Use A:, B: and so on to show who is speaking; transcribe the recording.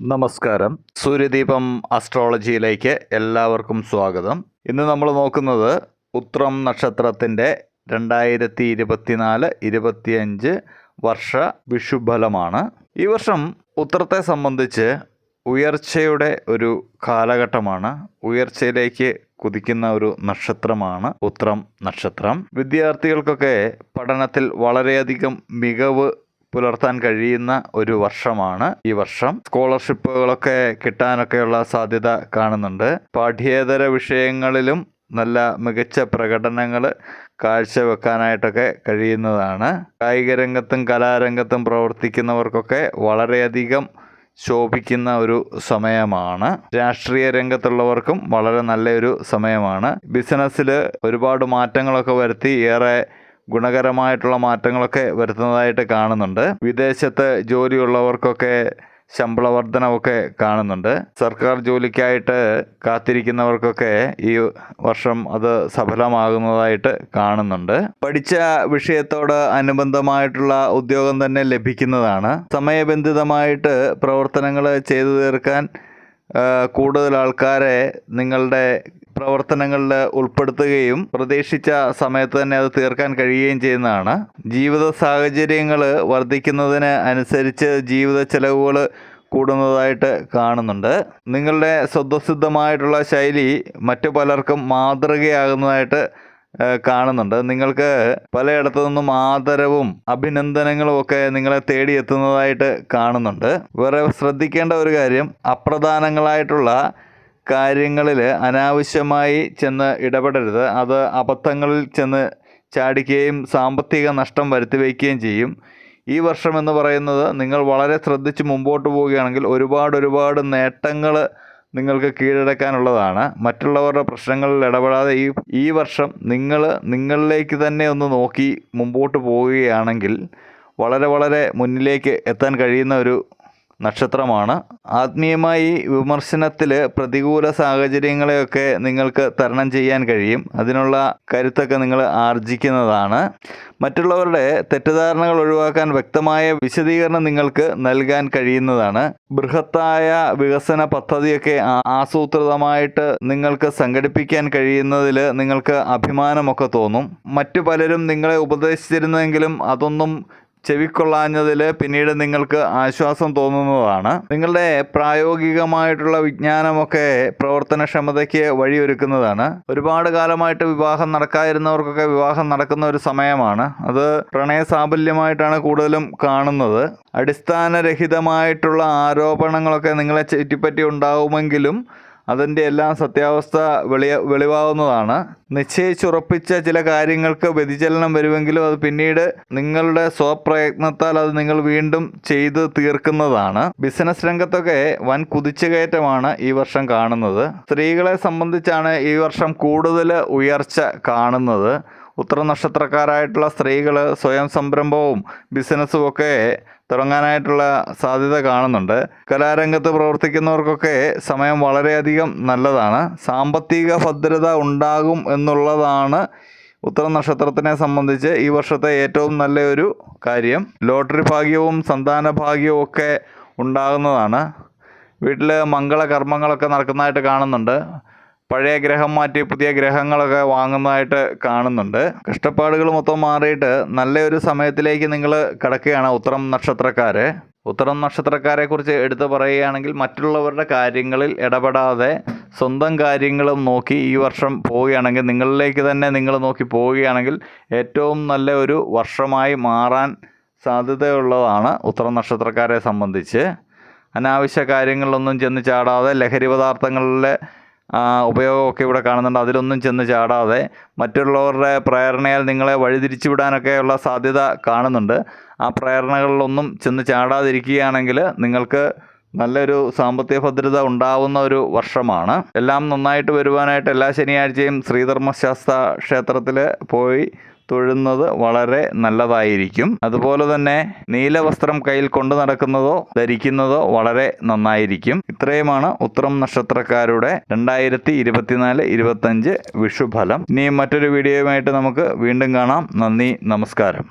A: നമസ്കാരം. സൂര്യദീപം അസ്ട്രോളജിയിലേക്ക് എല്ലാവർക്കും സ്വാഗതം. ഇന്ന് നമ്മൾ നോക്കുന്നത് ഉത്രം നക്ഷത്രത്തിന്റെ രണ്ടായിരത്തി ഇരുപത്തിനാല് ഇരുപത്തിയഞ്ച് വർഷ വിഷുഫലമാണ്. ഈ വർഷം ഉത്രത്തെ സംബന്ധിച്ച് ഉയർച്ചയുടെ ഒരു കാലഘട്ടമാണ്. ഉയർച്ചയിലേക്ക് കുതിക്കുന്ന ഒരു നക്ഷത്രമാണ് ഉത്രം നക്ഷത്രം. വിദ്യാർത്ഥികൾക്കൊക്കെ പഠനത്തിൽ വളരെയധികം മികവ് പുലർത്താൻ കഴിയുന്ന ഒരു വർഷമാണ് ഈ വർഷം. സ്കോളർഷിപ്പുകളൊക്കെ കിട്ടാനൊക്കെയുള്ള സാധ്യത കാണുന്നുണ്ട്. പാഠ്യേതര വിഷയങ്ങളിലും നല്ല മികച്ച പ്രകടനങ്ങൾ കാഴ്ചവെക്കാനായിട്ടൊക്കെ കഴിയുന്നതാണ്. കായിക രംഗത്തും കലാരംഗത്തും പ്രവർത്തിക്കുന്നവർക്കൊക്കെ വളരെയധികം ശോഭിക്കുന്ന ഒരു സമയമാണ്. രാഷ്ട്രീയ രംഗത്തുള്ളവർക്കും വളരെ നല്ലൊരു സമയമാണ്. ബിസിനസ്സിൽ ഒരുപാട് മാറ്റങ്ങളൊക്കെ വരുത്തി ഏറെ ഗുണകരമായിട്ടുള്ള മാറ്റങ്ങളൊക്കെ വരുത്തുന്നതായിട്ട് കാണുന്നുണ്ട്. വിദേശത്ത് ജോലിയുള്ളവർക്കൊക്കെ ശമ്പള വർധനവൊക്കെ കാണുന്നുണ്ട്. സർക്കാർ ജോലിക്കായിട്ട് കാത്തിരിക്കുന്നവർക്കൊക്കെ ഈ വർഷം അത് സഫലമാകുന്നതായിട്ട് കാണുന്നുണ്ട്. പഠിച്ച വിഷയത്തോട് അനുബന്ധമായിട്ടുള്ള ഉദ്യോഗം തന്നെ ലഭിക്കുന്നതാണ്. സമയബന്ധിതമായിട്ട് പ്രവർത്തനങ്ങൾ ചെയ്തു തീർക്കാൻ കൂടുതൽ ആൾക്കാരെ നിങ്ങളുടെ പ്രവർത്തനങ്ങളിൽ ഉൾപ്പെടുത്തുകയും പ്രതീക്ഷിച്ച സമയത്ത് തന്നെ അത് തീർക്കാൻ കഴിയുകയും ചെയ്യുന്നതാണ്. ജീവിത സാഹചര്യങ്ങൾ വർദ്ധിക്കുന്നതിന് അനുസരിച്ച് ജീവിത ചെലവുകൾ കൂടുന്നതായിട്ട് കാണുന്നുണ്ട്. നിങ്ങളുടെ സ്വതസിദ്ധമായിട്ടുള്ള ശൈലി മറ്റു പലർക്കും മാതൃകയാകുന്നതായിട്ട് കാണുന്നുണ്ട്. നിങ്ങൾക്ക് പലയിടത്തു നിന്നും ആദരവും അഭിനന്ദനങ്ങളും ഒക്കെ നിങ്ങളെ തേടിയെത്തുന്നതായിട്ട് കാണുന്നുണ്ട്. വേറെ ശ്രദ്ധിക്കേണ്ട ഒരു കാര്യം അപ്രധാനങ്ങളായിട്ടുള്ള കാര്യങ്ങളിൽ അനാവശ്യമായി ചെന്ന് ഇടപെടരുത്. അത് അബദ്ധങ്ങളിൽ ചെന്ന് ചാടിക്കുകയും സാമ്പത്തിക നഷ്ടം വരുത്തി വയ്ക്കുകയും ചെയ്യും. ഈ വർഷം എന്ന് പറയുന്നത് നിങ്ങൾ വളരെ ശ്രദ്ധിച്ച് മുമ്പോട്ട് പോവുകയാണെങ്കിൽ ഒരുപാട് ഒരുപാട് നേട്ടങ്ങൾ നിങ്ങൾക്ക് കീഴടക്കാനുള്ളതാണ്. മറ്റുള്ളവരുടെ പ്രശ്നങ്ങളിൽ ഇടപെടാതെ ഈ ഈ വർഷം നിങ്ങൾ നിങ്ങളിലേക്ക് തന്നെ ഒന്ന് നോക്കി മുമ്പോട്ട് പോവുകയാണെങ്കിൽ വളരെ വളരെ മുന്നിലേക്ക് എത്താൻ കഴിയുന്ന ഒരു നക്ഷത്രമാണ്. ആത്മീയമായി വിമർശനത്തിൽ പ്രതികൂല സാഹചര്യങ്ങളെയൊക്കെ നിങ്ങൾക്ക് തരണം ചെയ്യാൻ കഴിയും. അതിനുള്ള കരുത്തൊക്കെ നിങ്ങൾ ആർജിക്കുന്നതാണ്. മറ്റുള്ളവരുടെ തെറ്റിദ്ധാരണകൾ ഒഴിവാക്കാൻ വ്യക്തമായ വിശദീകരണം നിങ്ങൾക്ക് നൽകാൻ കഴിയുന്നതാണ്. ബൃഹത്തായ വികസന പദ്ധതിയൊക്കെ ആസൂത്രിതമായിട്ട് നിങ്ങൾക്ക് സംഘടിപ്പിക്കാൻ കഴിയുന്നതിൽ നിങ്ങൾക്ക് അഭിമാനമൊക്കെ തോന്നും. മറ്റു പലരും നിങ്ങളെ ഉപദേശിച്ചിരുന്നെങ്കിലും അതൊന്നും ചെവിക്കൊള്ളാഞ്ഞതിൽ പിന്നീട് നിങ്ങൾക്ക് ആശ്വാസം തോന്നുന്നതാണ്. നിങ്ങളുടെ പ്രായോഗികമായിട്ടുള്ള വിജ്ഞാനമൊക്കെ പ്രവർത്തനക്ഷമതയ്ക്ക് വഴിയൊരുക്കുന്നതാണ്. ഒരുപാട് കാലമായിട്ട് വിവാഹം നടക്കാതിരുന്നവർക്കൊക്കെ വിവാഹം നടക്കുന്ന ഒരു സമയമാണ്. അത് പ്രണയ സാഫല്യമായിട്ടാണ് കൂടുതലും കാണുന്നത്. അടിസ്ഥാനരഹിതമായിട്ടുള്ള ആരോപണങ്ങളൊക്കെ നിങ്ങളെ ചുറ്റിപ്പറ്റി ഉണ്ടാവുമെങ്കിലും അതിന്റെ എല്ലാം സത്യാവസ്ഥ വെളി വെളിവാകുന്നതാണ് നിശ്ചയിച്ചുറപ്പിച്ച ചില കാര്യങ്ങൾക്ക് വ്യതിചലനം വരുമെങ്കിലും അത് പിന്നീട് നിങ്ങളുടെ സ്വപ്രയത്നത്താൽ അത് നിങ്ങൾ വീണ്ടും ചെയ്ത് തീർക്കുന്നതാണ്. ബിസിനസ് രംഗത്തൊക്കെ വൻ കുതിച്ചുകയറ്റമാണ് ഈ വർഷം കാണുന്നത്. സ്ത്രീകളെ സംബന്ധിച്ചാണ് ഈ വർഷം കൂടുതൽ ഉയർച്ച കാണുന്നത്. ഉത്തര നക്ഷത്രക്കാരായിട്ടുള്ള സ്ത്രീകൾ സ്വയം സംരംഭവും ബിസിനസ്സും ഒക്കെ തുടങ്ങാനായിട്ടുള്ള സാധ്യത കാണുന്നുണ്ട്. കലാരംഗത്ത് പ്രവർത്തിക്കുന്നവർക്കൊക്കെ സമയം വളരെയധികം നല്ലതാണ്. സാമ്പത്തിക ഭദ്രത ഉണ്ടാകും എന്നുള്ളതാണ് ഉത്തര നക്ഷത്രത്തിനെ സംബന്ധിച്ച് ഈ വർഷത്തെ ഏറ്റവും നല്ലൊരു കാര്യം. ലോട്ടറി ഭാഗ്യവും സന്താന ഭാഗ്യവും ഒക്കെ ഉണ്ടാകുന്നതാണ്. വീട്ടിൽ മംഗളകർമ്മങ്ങളൊക്കെ നടക്കുന്നതായിട്ട് കാണുന്നുണ്ട്. പഴയ ഗ്രഹം മാറ്റി പുതിയ ഗ്രഹങ്ങളൊക്കെ വാങ്ങുന്നതായിട്ട് കാണുന്നുണ്ട്. കഷ്ടപ്പാടുകൾ മൊത്തം മാറിയിട്ട് നല്ലൊരു സമയത്തിലേക്ക് നിങ്ങൾ കിടക്കുകയാണ് ഉത്തരം നക്ഷത്രക്കാരെ. ഉത്തരം നക്ഷത്രക്കാരെ കുറിച്ച് എടുത്തു പറയുകയാണെങ്കിൽ മറ്റുള്ളവരുടെ കാര്യങ്ങളിൽ ഇടപെടാതെ സ്വന്തം കാര്യങ്ങളും നോക്കി ഈ വർഷം പോവുകയാണെങ്കിൽ നിങ്ങളിലേക്ക് തന്നെ നിങ്ങൾ നോക്കി പോവുകയാണെങ്കിൽ ഏറ്റവും നല്ല ഒരു വർഷമായി മാറാൻ സാധ്യതയുള്ളതാണ് ഉത്തരം നക്ഷത്രക്കാരെ സംബന്ധിച്ച്. അനാവശ്യ കാര്യങ്ങളിലൊന്നും ചെന്ന് ചാടാതെ ലഹരി പദാർത്ഥങ്ങളിലെ ഉപയോഗമൊക്കെ ഇവിടെ കാണുന്നുണ്ട്. അതിലൊന്നും ചെന്ന് ചാടാതെ മറ്റുള്ളവരുടെ പ്രേരണയാൽ നിങ്ങളെ വഴിതിരിച്ചു വിടാനൊക്കെയുള്ള സാധ്യത കാണുന്നുണ്ട്. ആ പ്രേരണകളിലൊന്നും ചെന്ന് ചാടാതിരിക്കുകയാണെങ്കിൽ നിങ്ങൾക്ക് നല്ലൊരു സാമ്പത്തിക ഭദ്രത ഉണ്ടാവുന്ന ഒരു വർഷമാണ്. എല്ലാം നന്നായിട്ട് വരുവാനായിട്ട് എല്ലാ ശനിയാഴ്ചയും ശ്രീധർമ്മശാസ്ത്ര ക്ഷേത്രത്തിൽ പോയി തൊഴുന്നത് വളരെ നല്ലതായിരിക്കും. അതുപോലെ തന്നെ നീല വസ്ത്രം കയ്യിൽ കൊണ്ടു നടക്കുന്നതോ ധരിക്കുന്നതോ വളരെ നന്നായിരിക്കും. ഇത്രയുമാണ് ഉത്രം നക്ഷത്രക്കാരുടെ രണ്ടായിരത്തി ഇരുപത്തിനാല് ഇരുപത്തഞ്ച് വിഷുഫലം. ഇനി മറ്റൊരു വീഡിയോയുമായിട്ട് നമുക്ക് വീണ്ടും കാണാം. നന്ദി നമസ്കാരം.